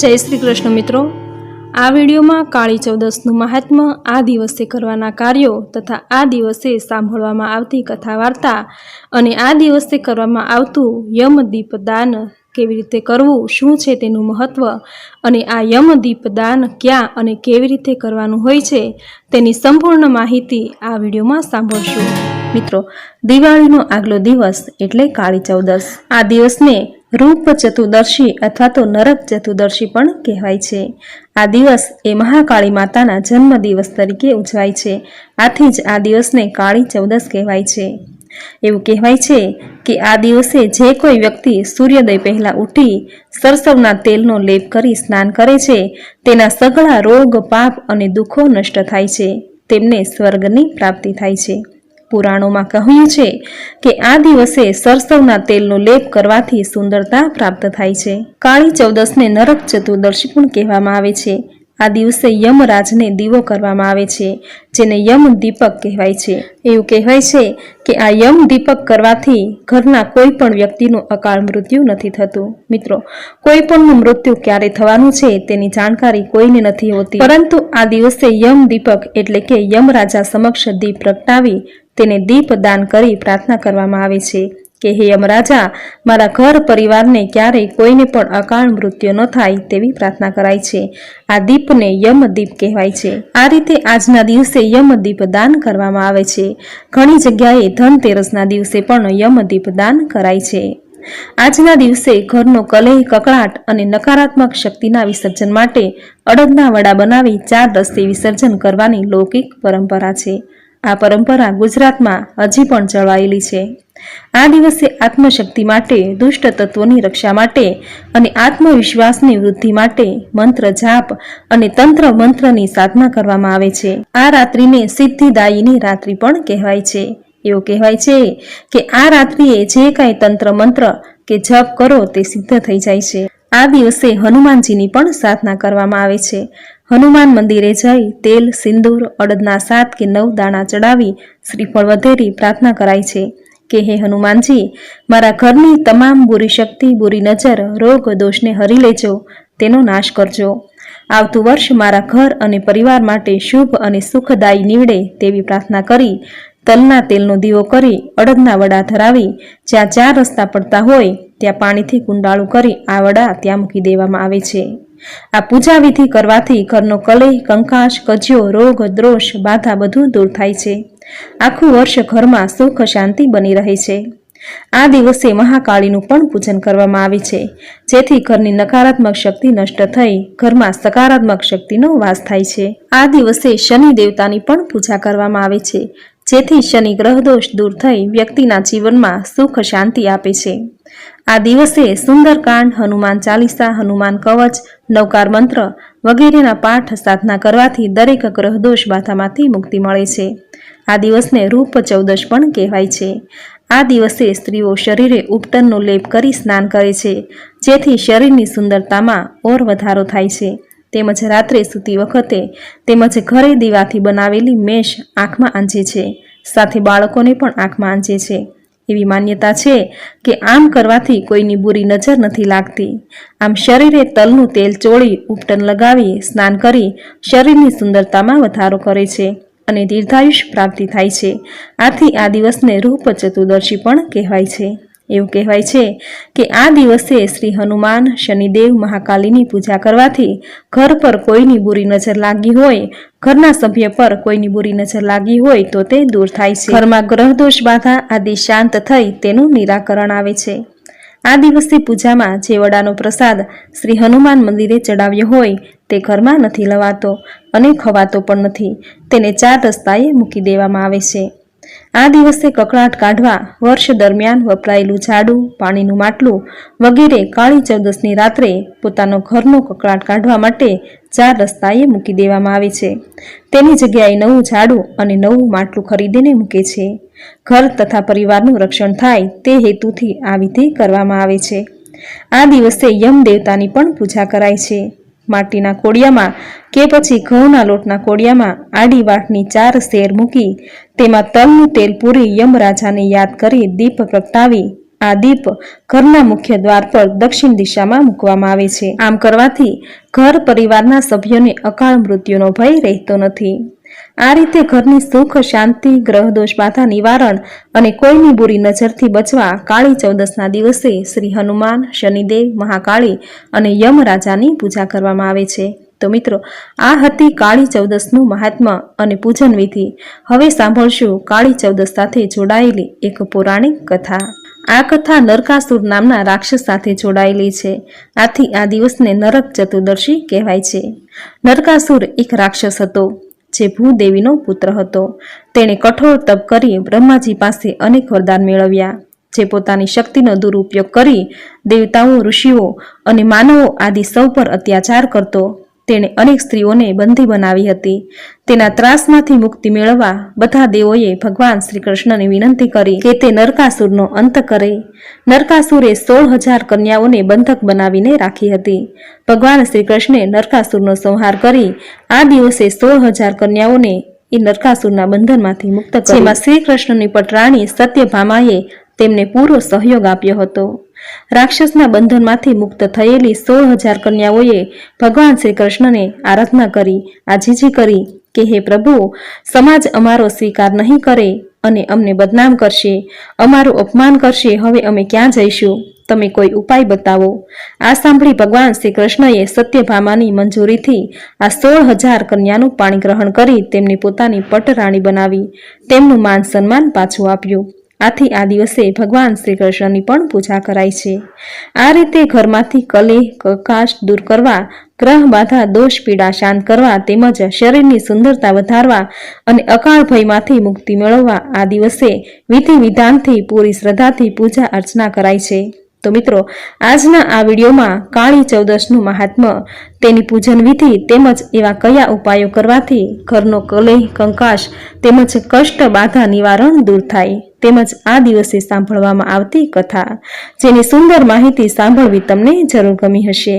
જય શ્રી કૃષ્ણ મિત્રો. આ વિડીયોમાં કાળી ચૌદસનું મહાત્મ્ય આ દિવસે કરવાના કાર્યો તથા આ દિવસે સાંભળવામાં આવતી કથા વાર્તા અને આ દિવસે કરવામાં આવતું યમદીપ દાન કેવી રીતે કરવું, શું છે તેનું મહત્ત્વ અને આ યમદીપ દાન ક્યાં અને કેવી રીતે કરવાનું હોય છે તેની સંપૂર્ણ માહિતી આ વિડીયોમાં સાંભળશું. મિત્રો, દિવાળીનો આગલો દિવસ એટલે કાળી ચૌદસ. આ દિવસને રૂપ ચતુર્દશી અથવા તો નરક ચતુર્દશી પણ કહેવાય છે. આ દિવસ એ મહાકાળી માતાના જન્મ દિવસ તરીકે ઉજવાય છે. આથી જ આ દિવસને કાળી ચૌદસ કહેવાય છે. એવું કહેવાય છે કે આ દિવસે જે કોઈ વ્યક્તિ સૂર્યોદય પહેલાં ઉઠી સરસવના તેલનો લેપ કરી સ્નાન કરે છે, તેના સઘળા રોગ, પાપ અને દુઃખો નષ્ટ થાય છે. તેમને સ્વર્ગની પ્રાપ્તિ થાય છે. પુરાણોમાં કહ્યું છે કે આ દિવસે સરસવના તેલનો લેપ કરવાથી સુંદરતા પ્રાપ્ત થાય છે. કાળી ચૌદસને નરક ચતુર્દશી પણ કહેવામાં આવે છે. આ દિવસે યમરાજને દીવો કરવામાં આવે છે, જેને યમ દીપક કહેવાય છે. એવું કહેવાય છે કે આ યમ દીપક કરવાથી ઘરના કોઈ પણ વ્યક્તિનું અકાળ મૃત્યુ નથી થતું. મિત્રો, કોઈ પણનું મૃત્યુ ક્યારે થવાનું છે તેની જાણકારી કોઈને નથી હોતી. પરંતુ આ દિવસે યમ દીપક એટલે કે યમરાજા સમક્ષ દીપ પ્રગટાવી તેને દીપ દાન કરી પ્રાર્થના કરવામાં આવે છે કે હે યમરાજા, મારા ઘર પરિવારને ક્યારેય કોઈને પણ અકાળ મૃત્યુ ન થાય તેવી પ્રાર્થના કરાય છે. આ દીપને યમદીપ કહેવાય છે. આ રીતે આજના દિવસે યમદીપ દાન કરવામાં આવે છે. ઘણી જગ્યાએ ધનતેરસના દિવસે પણ યમદીપ દાન કરાય છે. આજના દિવસે ઘરનો કલેહ, કકળાટ અને નકારાત્મક શક્તિના વિસર્જન માટે અડદના વડા બનાવી ચાર રસ્તે વિસર્જન કરવાની લૌકિક પરંપરા છે. આ પરંપરા ગુજરાતમાં હજી પણ જળવાયેલી છે. આ દિવસે આત્મશક્તિ માટે, દુષ્ટ તત્વોની રક્ષા માટે અને આત્મવિશ્વાસની વૃદ્ધિ માટે મંત્ર જાપ અને તંત્ર મંત્રની સાધના કરવામાં આવે છે. આ રાત્રિને સિદ્ધિદાયીની રાત્રિ પણ કહેવાય છે. એવું કહેવાય છે કે આ રાત્રિએ જે કાંઈ તંત્ર મંત્ર કે જપ કરો તે સિદ્ધ થઈ જાય છે. આ દિવસે હનુમાનજીની પણ સાધના કરવામાં આવે છે. હનુમાન મંદિરે જઈ તેલ, સિંદૂર, અડદના સાત કે નવ દાણા ચડાવી શ્રીફળ વધેરી પ્રાર્થના કરાય છે. કે હે હનુમાનજી, મારા ઘરની તમામ બુરી શક્તિ, બુરી નજર, રોગ, દોષને હરી લેજો, તેનો નાશ કરજો. આવતું વર્ષ મારા ઘર અને પરિવાર માટે શુભ અને સુખદાયી નીવડે તેવી પ્રાર્થના કરી, તલના તેલનો દીવો કરી, અડદના વડા ધરાવી, જ્યાં ચાર રસ્તા પડતા હોય, ત્યાં પાણીથી કુંડાળું કરી, આ વડા ત્યાં મૂકી દેવામાં આવે છે. આ પૂજા વિધિ કરવાથી ઘરનો કલેહ કંકાશ કજિયો, રોગ, દ્રોષ, બાધા બધું દૂર થાય છે. આખું વર્ષ ઘરમાં સુખ શાંતિ બની રહે છે. આ દિવસે મહાકાળીનું પણ પૂજન કરવામાં આવે છે, જેથી ઘરની નકારાત્મક શક્તિ નષ્ટ થઈ, ઘરમાં સકારાત્મક શક્તિનો વાસ થાય છે. આ દિવસે શનિ દેવતાની પણ પૂજા કરવામાં આવે છે જેથી શનિ ગ્રહદોષ દૂર થઈ વ્યક્તિના જીવનમાં સુખ શાંતિ આપે છે. આ દિવસે સુંદરકાંડ, હનુમાન ચાલીસા, હનુમાન કવચ, નવકાર મંત્ર વગેરેના પાઠ સાધના કરવાથી દરેક ગ્રહદોષ બાધામાંથી મુક્તિ મળે છે. આ દિવસને રૂપ ચૌદશ પણ કહેવાય છે. આ દિવસે સ્ત્રીઓ શરીરે ઉપટનનો લેપ કરી સ્નાન કરે છે, જેથી શરીરની સુંદરતામાં ઓર વધારો થાય છે. તેમજ રાત્રે સૂતી વખતે તેમજ ઘરે દીવાથી બનાવેલી મેષ આંખમાં આંજે છે. સાથે બાળકોને પણ આંખમાં આંજે છે. એવી માન્યતા છે કે આમ કરવાથી કોઈની બુરી નજર નથી લાગતી. આમ શરીરે તલનું તેલ ચોળી, ઉપટન લગાવી, સ્નાન કરી શરીરની સુંદરતામાં વધારો કરે છે અને દીર્ઘાયુષ પ્રાપ્તિ થાય છે. આથી આ દિવસને રૂપ ચતુર્દશી પણ કહેવાય છે. એવું કહેવાય છે કે આ દિવસે શ્રી હનુમાન શનિદેવ મહાકાલીની પૂજા કરવાથી ઘર પર કોઈની બુરી નજર લાગી હોય, ઘરના સભ્ય પર કોઈની બુરી નજર લાગી હોય તો તે દૂર થાય છે. ઘરમાં ગ્રહદોષ બાધા આદિ શાંત થઈ તેનું નિરાકરણ આવે છે. આ દિવસે પૂજામાં જે વડાનો પ્રસાદ શ્રી હનુમાન મંદિરે ચડાવ્યો હોય તે ઘરમાં નથી લવાતો અને ખવાતો પણ નથી. તેને ચાર રસ્તાએ મૂકી દેવામાં આવે છે. આ દિવસે કકળાટ કાઢવા વર્ષ દરમિયાન વપરાયેલું ઝાડુ, પાણીનું માટલું વગેરે કાળી ચૌદસની રાત્રે પોતાનો ઘરનો કકળાટ કાઢવા માટે ચાર રસ્તાએ મૂકી દેવામાં આવે છે. તેની જગ્યાએ નવું ઝાડુ અને નવું માટલું ખરીદીને મૂકે છે. ઘર તથા પરિવારનું રક્ષણ થાય તે હેતુથી આ વિધિ કરવામાં આવે છે. આ દિવસે યમ દેવતાની પણ પૂજા કરાય છે. માટીના કોડિયામાં કે પછી ઘઉંના લોટના કોડિયામાં આડી વાટની ચાર શેર મૂકી તેમાં તલનું તેલ પૂરી યમરાજાને યાદ કરી દીપ પ્રગટાવી. આ દીપ ઘરના મુખ્ય દ્વાર પર દક્ષિણ દિશામાં મૂકવામાં આવે છે. આમ કરવાથી ઘર પરિવારના સભ્યોને અકાળ મૃત્યુનો ભય રહેતો નથી. આ રીતે ઘરની સુખ, શાંતિ, ગ્રહદોષ બાધા નિવારણ અને કોઈની બુરી નજરથી બચવા કાળી ચૌદસના દિવસે શ્રી હનુમાન, શનિદેવ, મહાકાળી અને યમરાજાની પૂજા કરવામાં આવે છે. તો મિત્રો, આ હતી કાળી ચૌદસનું મહાત્મા અને પૂજન વિધિ. હવે સાંભળશું કાળી ચૌદસ સાથે જોડાયેલી એક પૌરાણિક કથા. આ કથા નરકાસુર નામના રાક્ષસ સાથે જોડાયેલી છે. આથી આ દિવસને નરક ચતુર્દશી કહેવાય છે. નરકાસુર એક રાક્ષસ હતો. જે ભૂદેવીનો પુત્ર હતો. તેણે કઠોર તપ કરી બ્રહ્માજી પાસે અનેક વરદાન મેળવ્યા, જે પોતાની શક્તિનો દુરુપયોગ કરી દેવતાઓ, ઋષિઓ અને માનવો આદિ સૌ પર અત્યાચાર કરતો. તેણે અનેક સ્ત્રીઓને બંધી બનાવી હતી. તેના ત્રાસમાંથી મુક્તિ મેળવવા બધા દેવોએ ભગવાન શ્રી કૃષ્ણને વિનંતી કરી કે તે નરકાસુરનો અંત કરે. નરકાસુરે સોળ હજાર કન્યાઓને બંધક બનાવીને રાખી હતી. ભગવાન શ્રી કૃષ્ણે નરકાસુરનો સંહાર કરી આ દિવસે સોળ હજાર કન્યાઓને એ નરકાસુરના બંધનમાંથી મુક્ત કરી જેમાં શ્રી કૃષ્ણની પટરાણી સત્યભામાએ તેમને પૂરો સહયોગ આપ્યો હતો. રાક્ષસના બંધનમાંથી મુક્ત થયેલી સોળ હજાર કન્યાઓએ ભગવાન શ્રી કૃષ્ણને આરાધના કરી, આજીજી કરી કે, હે પ્રભુ, સમાજ અમારો સ્વીકાર નહીં કરે અને અમને બદનામ કરશે. અમારું અપમાન કરશે. હવે અમે ક્યાં જઈશું? તમે કોઈ ઉપાય બતાવો. આ સાંભળી ભગવાન શ્રી કૃષ્ણએ સત્યભામાની મંજૂરીથી આ સોળ હજાર કન્યાનું પાણી ગ્રહણ કરી તેમને પોતાની પટરાણી બનાવી, તેમનું માન સન્માન પાછું આપ્યું. આથી આ દિવસે ભગવાન શ્રી કૃષ્ણની પણ પૂજા કરાય છે. આ રીતે ઘરમાંથી કલેહ કકાશ દૂર કરવા, ગ્રહ બાધા, દોષ, પીડા શાંત કરવા તેમજ શરીરની સુંદરતા વધારવા અને અકાળ ભયમાંથી મુક્તિ મેળવવા આ દિવસે વિધિ વિધાનથી પૂરી શ્રદ્ધાથી પૂજા અર્ચના કરાય છે. તો મિત્રો, આજના આ વિડીયોમાં કાળી ચૌદશનું મહાત્મ્ય તેની પૂજન વિધિ તેમજ એવા કયા ઉપાયો કરવાથી ઘરનો કલેહ કંકાશ તેમજ કષ્ટ બાધા નિવારણ દૂર થાય તેમજ આ દિવસે સાંભળવામાં આવતી કથા, જેની સુંદર માહિતી સાંભળવી તમને જરૂર ગમી હશે.